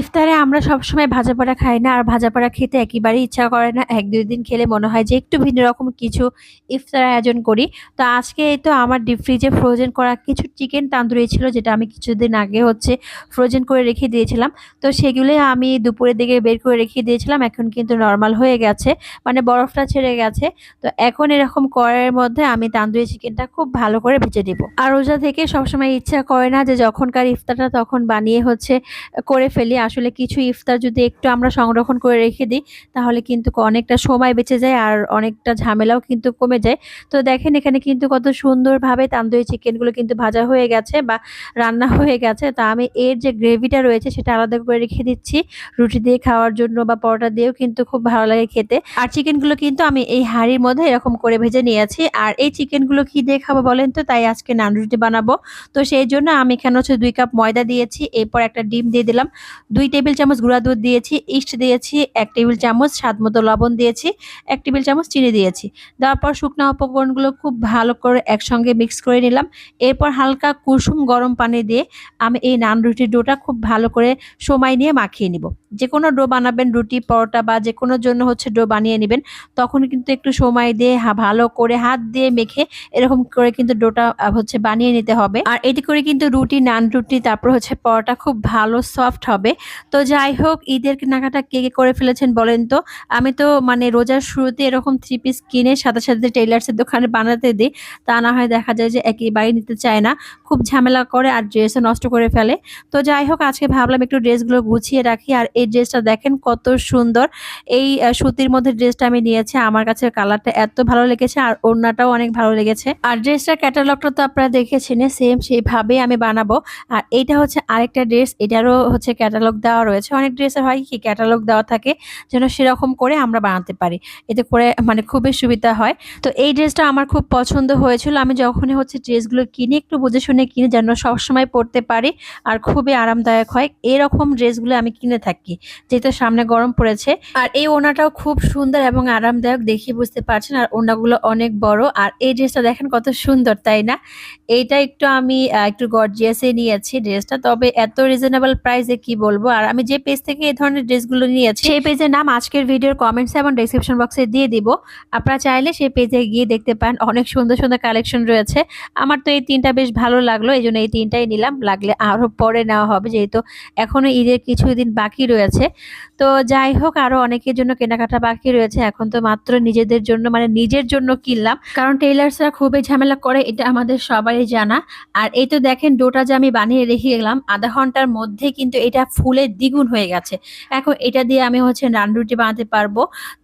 ইফতারে আমরা সবসময় ভাজা পোড়া খাই না, আর ভাজা পোড়া খেতে একেবারেই ইচ্ছা করে না। এক দুই দিন খেলে মনে হয় যে একটু ভিন্ন রকম কিছু ইফতার আয়োজন করি। তো আজকে এই তো আমার ডিপ ফ্রিজে ফ্রোজেন করা কিছু চিকেন তান্দুরি ছিল, যেটা আমি কিছুদিন আগে হচ্ছে ফ্রোজেন করে রেখে দিয়েছিলাম। তো সেগুলোই আমি দুপুরের দিকে বের করে রেখে দিয়েছিলাম, এখন কিন্তু নর্মাল হয়ে গেছে মানে বরফটা ছেড়ে গেছে। তো এখন এরকম করার মধ্যে আমি তান্দুরি চিকেনটা খুব ভালো করে ভেজে দেবো আর রোজা থেকে সবসময় ইচ্ছা করে না যে যখনকার ইফতারটা তখন বানিয়ে হচ্ছে করে ফেলি। আসলে কিছু ইফতার যদি একটু আমরা সংরক্ষণ করে রেখে দিই, তাহলে কিন্তু অনেকটা সময় বেঁচে যায় আর অনেকটা ঝামেলাও কিন্তু কমে যায়। তো দেখেন এখানে কিন্তু কত সুন্দরভাবে তান্দুরি চিকেনগুলো কিন্তু ভাজা হয়ে গেছে বা রান্না হয়ে গেছে। তা আমি এর যে গ্রেভিটা রয়েছে সেটা আলাদা করে রেখে দিচ্ছি। রুটি দিয়ে খাওয়ার জন্য বা পরোটা দিয়েও কিন্তু খুব ভালো লাগে খেতে। আর চিকেনগুলো কিন্তু আমি এই হাঁড়ির মধ্যে এরকম করে ভেজে নিয়েছি। আর এই চিকেনগুলো কি দিয়ে খাব বলেন তো? তাই আজকে নান রুটি বানাবো। তো সেই জন্য আমি এখানে হচ্ছে দুই কাপ ময়দা দিয়েছি। এরপর একটা ডিম দিয়ে দিলাম। দুই টেবিল চামচ গুঁড়া দুধ দিয়েছি, ইস্ট দিয়েছি, এক টেবিল চামচ স্বাদ মতো লবণ দিয়েছি, এক টেবিল চামচ চিনি দিয়েছি। দেওয়ার পর শুকনো উপকরণগুলো খুব ভালো করে একসঙ্গে মিক্স করে নিলাম। এরপর হালকা কুসুম গরম পানি দিয়ে আমি এই নান রুটির ডোটা খুব ভালো করে সময় নিয়ে মাখিয়ে নিব। যে কোনো ডো বানাবেন, রুটি, পরোটা বা যে কোনো জন্য হচ্ছে ডো বানিয়ে নেবেন, তখন কিন্তু একটু সময় দিয়ে ভালো করে হাত দিয়ে মেখে এরকম করে কিন্তু ডোটা হচ্ছে বানিয়ে নিতে হবে। আর এটি করে কিন্তু রুটি, নান রুটি, তারপর হচ্ছে পরোটা খুব ভালো সফট হবে। তো যাই হোক, ঈদের কেনাকাটা কে কে করে ফেলেছেন বলেন তো? আমি তো মানে রোজার শুরুতে এরকম থ্রি পিস কিনে সাথে সাথে টেইলার্সের দোকানে বানাতে দিই। তা না হয় দেখা যায় যে একেবারেই নিতে চায় না। খুব ঝামেলা করে আর ড্রেসও নষ্ট করে ফেলে। তো যাই হোক, আজকে ভাবলাম একটু ড্রেসগুলো গুছিয়ে রাখি। আর এই ড্রেসটা দেখেন কত সুন্দর। এই সুতির মধ্যে ড্রেসটা আমি নিয়েছি। আমার কাছে কালারটা এত ভালো লেগেছে আর ওড়নাটাও অনেক ভালো লেগেছে। আর ড্রেসটার ক্যাটালগটা তো আপনারা দেখেছেন সেম সেইভাবেই আমি বানাবো। আর এইটা হচ্ছে আরেকটা ড্রেস এটারও হচ্ছে ক্যাটালগ দেওয়া রয়েছে। অনেক ড্রেসের হয় কি ক্যাটালগ দেওয়া থাকে যেন সেরকম করে আমরা বানাতে পারি। এতে করে মানে খুবই সুবিধা হয়। তো এই ড্রেসটা আমার খুব পছন্দ হয়েছিল। আমি যখনই হচ্ছে ড্রেসগুলো কিনে, একটু বুঝে শুনে কিনে যেন সবসময় পরতে পারি আর খুবই আরামদায়ক হয়। এরকম ড্রেসগুলো আমি কিনে থাকি যেহেতু সামনে গরম পড়েছে। আর এই ওনাটাও খুব সুন্দর এবং আরামদায়ক দেখে বুঝতে পারছেন। আর ওনাগুলো অনেক বড়। আর এই ড্রেসটা দেখেন কত সুন্দর, তাই না? এইটা একটু আমি একটু গর্জিয়াসে নিয়েছি ড্রেসটা তবে এত রিজনেবল প্রাইসে কি বলব? আর আমি যে পেজ থেকে এই ধরনের ড্রেসগুলো নিয়েছি, সেই পেজের নাম আজকের ভিডিওর কমেন্টস এবং ডিসক্রিপশন বক্সে দিয়ে দিব। আপনারা চাইলে সেই পেজে গিয়ে দেখতে পান, অনেক সুন্দর সুন্দর কালেকশন রয়েছে। আমার তো এই তিনটা বেশ ভালো লাগল, এই জন্য এই তিনটাই নিলাম। লাগলে আরও পরে নেওয়া হবে, যেহেতু এখনও ঈদের কিছুদিন বাকি রয়েছে। তো যাই হোক আরও অনেকের জন্য কেনাকাটা বাকি রয়েছে। এখন তো মাত্র নিজেদের জন্য মানে নিজের জন্য কিনলাম। কারণ টেইলার্সরা খুবই ঝামেলা করে, এটা আমাদের সবাই জানা। আর এই তো দেখেন, ডোটা যে আমি বানিয়ে রেখে গেলাম, আধা ঘণ্টার মধ্যে কিন্তু এটা ফুলের দ্বিগুণ হয়ে গেছে। এখন এটা দিয়ে আমি হচ্ছে নান রুটি বানাতে পারব।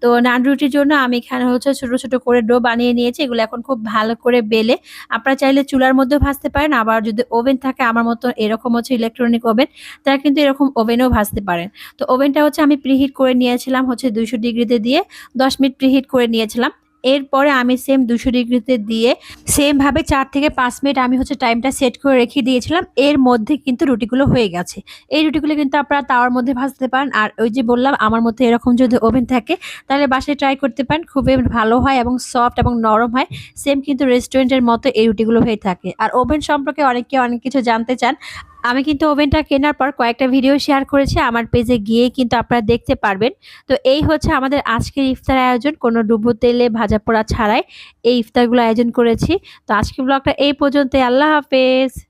তো নান রুটির জন্য আমি এখানে হচ্ছে ছোট ছোট করে ডো বানিয়ে নিয়েছি। এগুলো এখন খুব ভালো করে বেলে। আপনারা চাইলে চুলার মধ্যেও ভাজতে পারেন। আবার যদি ওভেন থাকে, আমার মতো এরকম হচ্ছে ইলেকট্রনিক ওভেন তারা কিন্তু এরকম ওভেনেও ভাজতে পারেন। তো ওভেনটা হচ্ছে আমি প্রিহিট করে নিয়েছিলাম হচ্ছে দুইশো ডিগ্রিতে দিয়ে, দশ মিনিট প্রিহিট করে নিয়েছিলাম। এরপরে আমি সেম দুশো ডিগ্রিতে দিয়ে সেমভাবে চার থেকে পাঁচ মিনিট আমি হচ্ছে টাইমটা সেট করে রেখে দিয়েছিলাম। এর মধ্যে কিন্তু রুটিগুলো হয়ে গেছে। এই রুটিগুলো কিন্তু আপনারা তাওয়ার মধ্যে ভাজতে পারেন। আর ওই যে বললাম, আমার মধ্যে এরকম যদি ওভেন থাকে, তাহলে বাসায় ট্রাই করতে পারেন। খুবই ভালো হয় এবং সফট এবং নরম হয়। সেম কিন্তু রেস্টুরেন্টের মতো এই রুটিগুলো হয়ে থাকে। আর ওভেন সম্পর্কে অনেকে অনেক কিছু জানতে চান। আমি কিন্তু ওভেনটা কেনার পর কয়েকটা ভিডিও শেয়ার করেছি আমার পেজে গিয়ে কিন্তু আপনারা দেখতে পারবেন। তো এই হচ্ছে আমাদের আজকের ইফতার আয়োজন। কোনো ডুবো তেলে ভাজা পোড়া ছাড়াই এই ইফতারগুলো আয়োজন করেছি। তো আজকের ব্লগটা এই পর্যন্ত আল্লাহ হাফেজ।